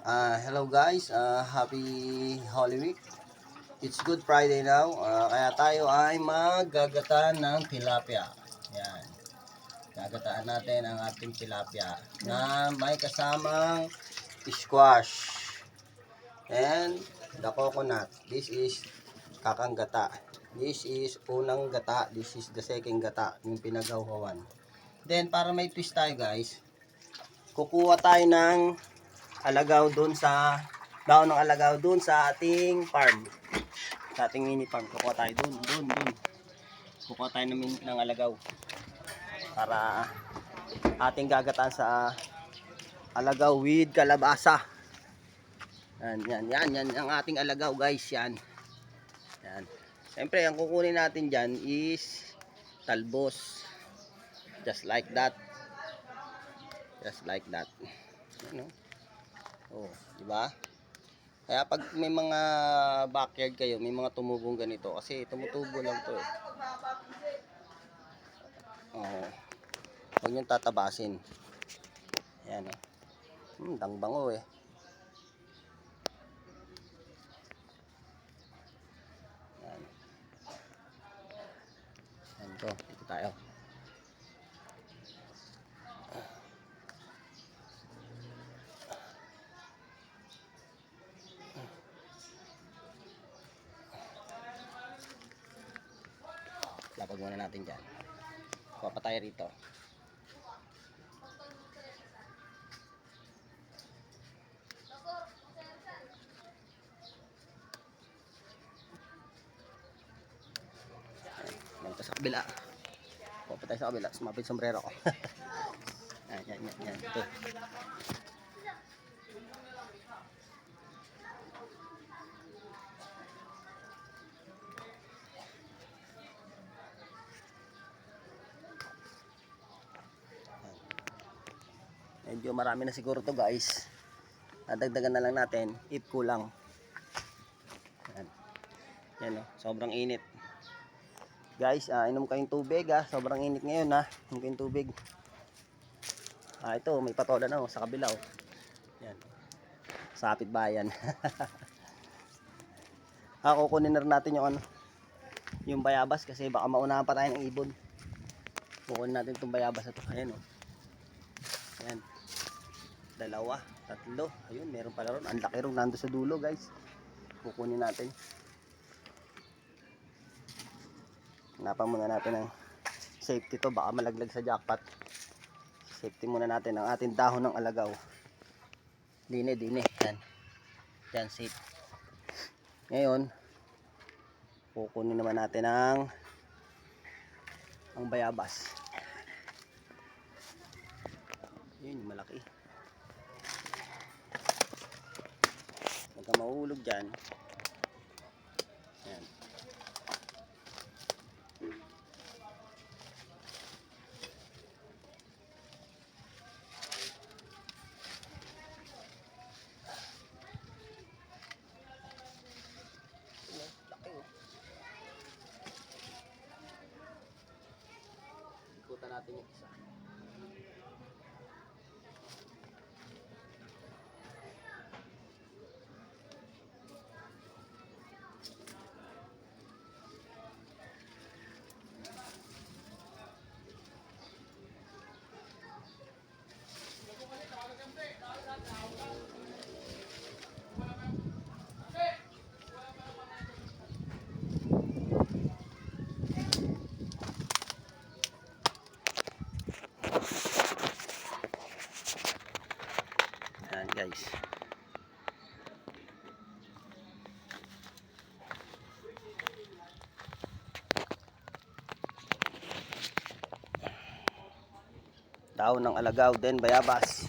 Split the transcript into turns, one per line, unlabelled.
Uh, hello guys, uh, happy Holy Week. It's Good Friday now, uh, kaya tayo ay maggagata ng tilapia. Yan. Gagataan natin ang ating tilapia na may kasamang squash. And the coconut. This is kakang gata. This is unang gata. This is the second gata, yung pinagawhawan. Then, para may twist tayo guys, kukuha tayo ng alagaw doon sa daon ng alagaw doon sa ating farm. Sa ating mini farm. Kukuha tayo doon, doon, doon. Kukuha tayo ng, ng alagaw para ating gagataan sa alagaw with kalabasa. Yan, yan, yan, yan ang ating alagaw guys, yan. Yan. Siyempre, ang kukunin natin dyan is talbos. Just like that. Just like that. Ano? Oh, di ba? Kaya pag may mga backyard kayo, may mga tumubong ganito kasi tumutubo lang 'to eh. Oh. Huwag niyong tatabasin. Ayan oh. Hmm, dangbango eh. Ayan. Ayan to, dito tayo. Lapag muna natin dyan. Kuha rito. Ito sa kabila. Tayo sa kabila. Sumapit sombrero ko. yan, yan, yan, yan. Ito. Medyo marami na siguro to guys. Dadagdagan na lang natin if kulang. Yan. Yan oh, sobrang init. Guys, ah, inom kayong tubig ah. Sobrang init ngayon ah. Inom kayong tubig. Ah, ito, may patola na oh, sa kabila oh. Yan. Sa bayan. ah, kukunin na natin yung ano, yung bayabas kasi baka maunahan pa tayo ng ibon. Kukunin natin itong bayabas na to. Ayan oh. Dalawa, tatlo. Ayun, meron pala ron. Ang laki ron nando sa dulo, guys. Kukunin natin. Hanapan muna natin ng safety to. Baka malaglag sa jackpot. Safety muna natin ang ating dahon ng alagaw. Dine, dine. Yan. Yan, safe. Ngayon, kukunin naman natin ang ang bayabas. Yun, malaki. Huwag ka mahulog dyan. Yan. Ayan. Ikutan natin yung isa. Ayan guys. Daon ng alagaw din bayabas.